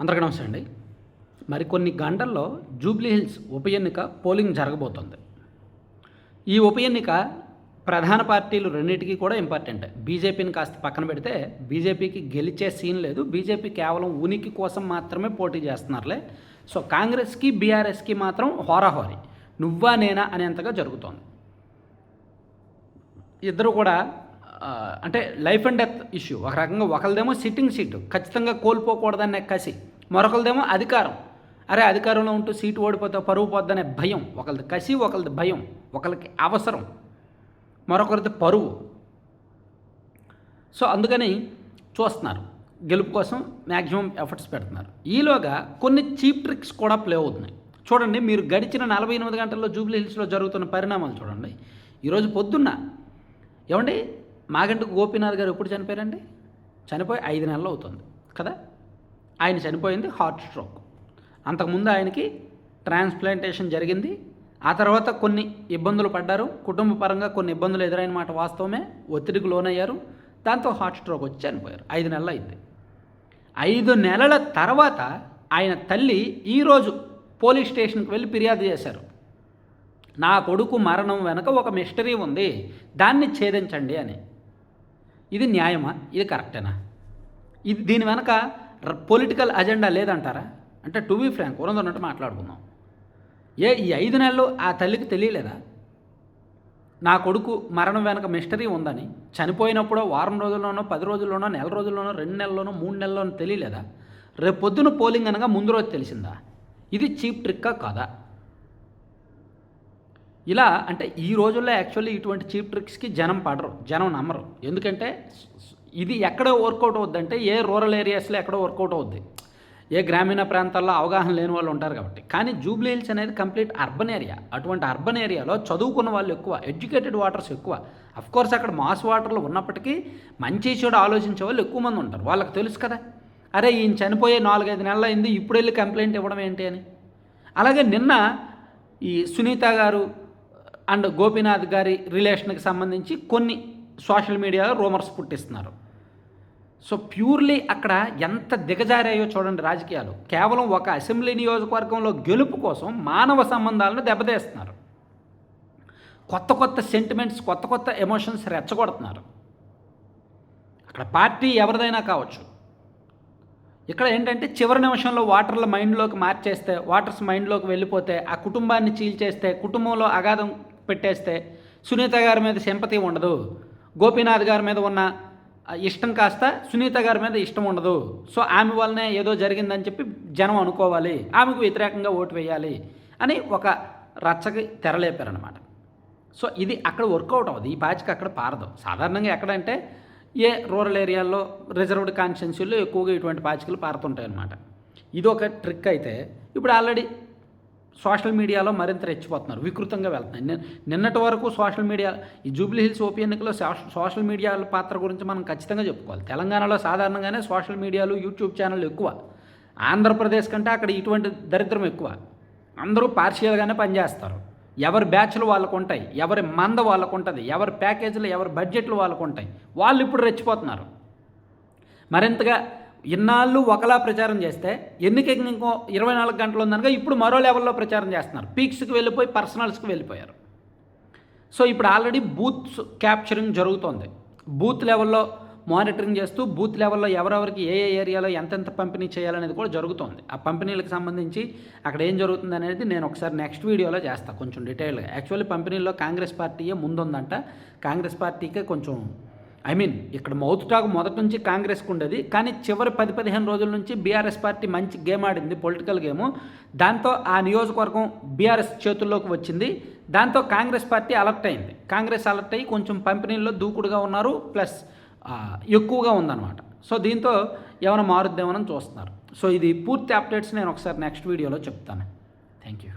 అందరికీ నమస్తే అండి. మరి కొన్ని గంటల్లో జూబ్లీహిల్స్ ఉప ఎన్నిక పోలింగ్ జరగబోతోంది. ఈ ఉప ఎన్నిక ప్రధాన పార్టీలు రెండింటికి కూడా ఇంపార్టెంట్ బీజేపీని కాస్త పక్కన పెడితే బీజేపీకి గెలిచే సీన్ లేదు. బీజేపీ కేవలం ఉనికి కోసం మాత్రమే పోటీ చేస్తున్నారులే. సో కాంగ్రెస్కి బీఆర్ఎస్కి మాత్రం హోరాహోరీ. నువ్వా నేనా అనేంతగా జరుగుతోంది. ఇద్దరు కూడా అంటే లైఫ్ అండ్ డెత్ ఇష్యూ ఒక రకంగా ఒకరిదేమో సిట్టింగ్ సీటు ఖచ్చితంగా కోల్పోకూడదనే కసి. మరొకరిదేమో అధికారం. అరే అధికారంలో ఉంటూ సీటు ఓడిపోతే పరువు పోద్దనే భయం. ఒకరిది కసి ఒకరిది భయం. ఒకరికి అవసరం. మరొకరిది పరువు. సో అందుకని చూస్తున్నారు. గెలుపు కోసం మ్యాక్సిమం ఎఫర్ట్స్ పెడుతున్నారు. ఈలోగా కొన్ని చీప్ ట్రిక్స్ కూడా ప్లే అవుతున్నాయి. చూడండి మీరు గడిచిన నలభై ఎనిమిది గంటల్లో జూబ్లీ హిల్స్లో జరుగుతున్న పరిణామాలు చూడండి. ఈరోజు పొద్దున్న ఏమండి? మాగంటి గోపీనాథ్ గారు ఎప్పుడు చనిపోయారండి? చనిపోయి ఐదు నెలలు అవుతుంది కదా? ఆయన చనిపోయింది హార్ట్ స్ట్రోక్. అంతకుముందు ఆయనకి ట్రాన్స్ప్లాంటేషన్ జరిగింది. ఆ తర్వాత కొన్ని ఇబ్బందులు పడ్డారు. కుటుంబ పరంగా కొన్ని ఇబ్బందులు ఎదురైన మాట వాస్తవమే. ఒత్తిడికి లోనయ్యారు. దాంతో హార్ట్ స్ట్రోక్ వచ్చి చనిపోయారు. ఐదు నెలలు అయింది. ఐదు నెలల తర్వాత ఆయన తల్లి ఈరోజు పోలీస్ స్టేషన్కి వెళ్ళి ఫిర్యాదు చేశారు. నా కొడుకు మరణం వెనక ఒక మిస్టరీ ఉంది. దాన్ని ఛేదించండి అని. ఇది న్యాయమా? ఇది కరెక్టేనా? ఇది దీని వెనక పొలిటికల్ అజెండా లేదంటారా? అంటే టు బీ ఫ్రాంక్ ఉన్నట్టు మాట్లాడుకుందాం. ఏ ఈ ఐదు నెలలు ఆ తల్లికి తెలియలేదా? నా కొడుకు మరణం వెనక మిస్టరీ ఉందని చనిపోయినప్పుడు వారం రోజుల్లోనో పది రోజుల్లోనో నెల రోజుల్లోనో రెండు నెలల్లోనో మూడు నెలల్లోనో తెలియలేదా? రేపు పొద్దున పోలింగ్ అనగా ముందు రోజు తెలిసిందా? ఇది చీప్ ట్రిక్కా కాదా? ఇలా అంటే ఈ రోజుల్లో యాక్చువల్లీ ఇటువంటి చీప్ ట్రిక్స్కి జనం పడరు జనం నమ్మరు. ఎందుకంటే ఇది ఎక్కడ వర్కౌట్ అవుద్దంటే ఏ రూరల్ ఏరియాస్లో ఎక్కడో వర్కౌట్ అవుద్ది. ఏ గ్రామీణ ప్రాంతాల్లో అవగాహన లేని వాళ్ళు ఉంటారు కాబట్టి. కానీ జూబ్లీ హిల్స్ అనేది కంప్లీట్ అర్బన్ ఏరియా అటువంటి అర్బన్ ఏరియాలో చదువుకున్న వాళ్ళు ఎక్కువ ఎడ్యుకేటెడ్ వాటర్స్ ఎక్కువ. అఫ్ కోర్స్ అక్కడ మాస్ వాటర్లు ఉన్నప్పటికీ మంచి చెడు ఆలోచించే వాళ్ళు ఎక్కువ మంది ఉంటారు. వాళ్ళకి తెలుసు కదా. అరే ఈయన చనిపోయే నాలుగైదు నెలలు అయింది ఇప్పుడు వెళ్ళి కంప్లైంట్ ఇవ్వడం ఏంటి అని. అలాగే నిన్న ఈ సునీత గారు అండ్ గోపీనాథ్ గారి రిలేషన్కి సంబంధించి కొన్ని సోషల్ మీడియాలో రూమర్స్ పుట్టిస్తున్నారు. సో ప్యూర్లీ అక్కడ ఎంత దిగజారాయో చూడండి రాజకీయాలు. కేవలం ఒక అసెంబ్లీ నియోజకవర్గంలో గెలుపు కోసం మానవ సంబంధాలను దెబ్బతీస్తున్నారు. కొత్త కొత్త సెంటిమెంట్స్ కొత్త కొత్త ఎమోషన్స్ రెచ్చగొడుతున్నారు. అక్కడ పార్టీ ఎవరిదైనా కావచ్చు. ఇక్కడ ఏంటంటే చివరి నిమిషంలో వాటర్ల మైండ్లోకి మార్చేస్తే వాటర్స్ మైండ్లోకి వెళ్ళిపోతే ఆ కుటుంబాన్ని చీల్చేస్తే కుటుంబంలో అగాధం పెట్టేస్తే సునీత గారి మీద సింపతి ఉండదు. గోపీనాథ్ గారి మీద ఉన్న ఇష్టం కాస్త సునీత గారి మీద ఇష్టం ఉండదు. సో ఆమె వల్లనే ఏదో జరిగిందని చెప్పి జనం అనుకోవాలి. ఆమెకు వ్యతిరేకంగా ఓటు వేయాలి అని ఒక రచ్చకి తెరలేపారనమాట సో ఇది అక్కడ వర్కౌట్ అవ్వదు. ఈ పాచిక అక్కడ పారదు. సాధారణంగా ఎక్కడంటే ఏ రూరల్ ఏరియాల్లో రిజర్వ్డ్ కాన్స్టిట్యున్సీల్లో ఎక్కువగా ఇటువంటి పాచికలు పారుతుంటాయి అన్నమాట ఇది ఒక ట్రిక్ అయితే ఇప్పుడు ఆల్రెడీ సోషల్ మీడియాలో మరింత రెచ్చిపోతున్నారు. వికృతంగా వెళ్తున్నాయి. నిన్నటి వరకు సోషల్ మీడియా ఈ జూబ్లీ హిల్స్ ఓపీ ఎన్నికలో సోషల్ మీడియా పాత్ర గురించి మనం ఖచ్చితంగా చెప్పుకోవాలి. తెలంగాణలో సాధారణంగానే సోషల్ మీడియాలు యూట్యూబ్ ఛానళ్ళు ఎక్కువ. ఆంధ్రప్రదేశ్ కంటే అక్కడ ఇటువంటి దరిద్రం ఎక్కువ. అందరూ పార్షియల్గానే పనిచేస్తారు. ఎవరి బ్యాచ్లు వాళ్ళకు ఉంటాయి ఎవరి మంద వాళ్ళకు ఉంటుంది ఎవరి ప్యాకేజీలు ఎవరి బడ్జెట్లు వాళ్ళకు ఉంటాయి వాళ్ళు ఇప్పుడు రెచ్చిపోతున్నారు. మరింతగా ఇన్నాళ్ళు ఒకలా ప్రచారం చేస్తే ఎన్నికకి ఇంకో ఇరవై నాలుగు గంటలు ఉందనగా ఇప్పుడు మరో లెవెల్లో ప్రచారం చేస్తున్నారు. పీక్స్కి వెళ్ళిపోయి పర్సనల్స్కి వెళ్ళిపోయారు. సో ఇప్పుడు ఆల్రెడీ బూత్స్ క్యాప్చరింగ్ జరుగుతోంది. బూత్ లెవెల్లో మానిటరింగ్ చేస్తూ బూత్ లెవెల్లో ఎవరెవరికి ఏ ఏ ఏరియాలో ఎంతెంత పంపిణీ చేయాలనేది కూడా జరుగుతోంది. ఆ పంపిణీలకు సంబంధించి అక్కడ ఏం జరుగుతుంది అనేది నేను ఒకసారి నెక్స్ట్ వీడియోలో చేస్తాను కొంచెం డీటెయిల్గా. యాక్చువల్లీ పంపిణీలో కాంగ్రెస్ పార్టీయే ముందుందంట. కాంగ్రెస్ పార్టీకే కొంచెం ఐ మీన్ ఇక్కడ మౌత్ టాక్ మొదటి నుంచి కాంగ్రెస్కి ఉండేది కానీ చివరి పది పదిహేను రోజుల నుంచి బీఆర్ఎస్ పార్టీ మంచి గేమ్ ఆడింది పొలిటికల్ గేము. దాంతో ఆ నియోజకవర్గం బీఆర్ఎస్ చేతుల్లోకి వచ్చింది. దాంతో కాంగ్రెస్ పార్టీ అలర్ట్ అయింది. కాంగ్రెస్ అలర్ట్ అయ్యి కొంచెం పంపిణీల్లో దూకుడుగా ఉన్నారు ప్లస్ ఎక్కువగా ఉందన్నమాట. సో దీంతో ఏమైనా మారుద్దేమని చూస్తున్నారు. సో ఇది పూర్తి అప్డేట్స్ నేను ఒకసారి నెక్స్ట్ వీడియోలో చెప్తాను. Thank you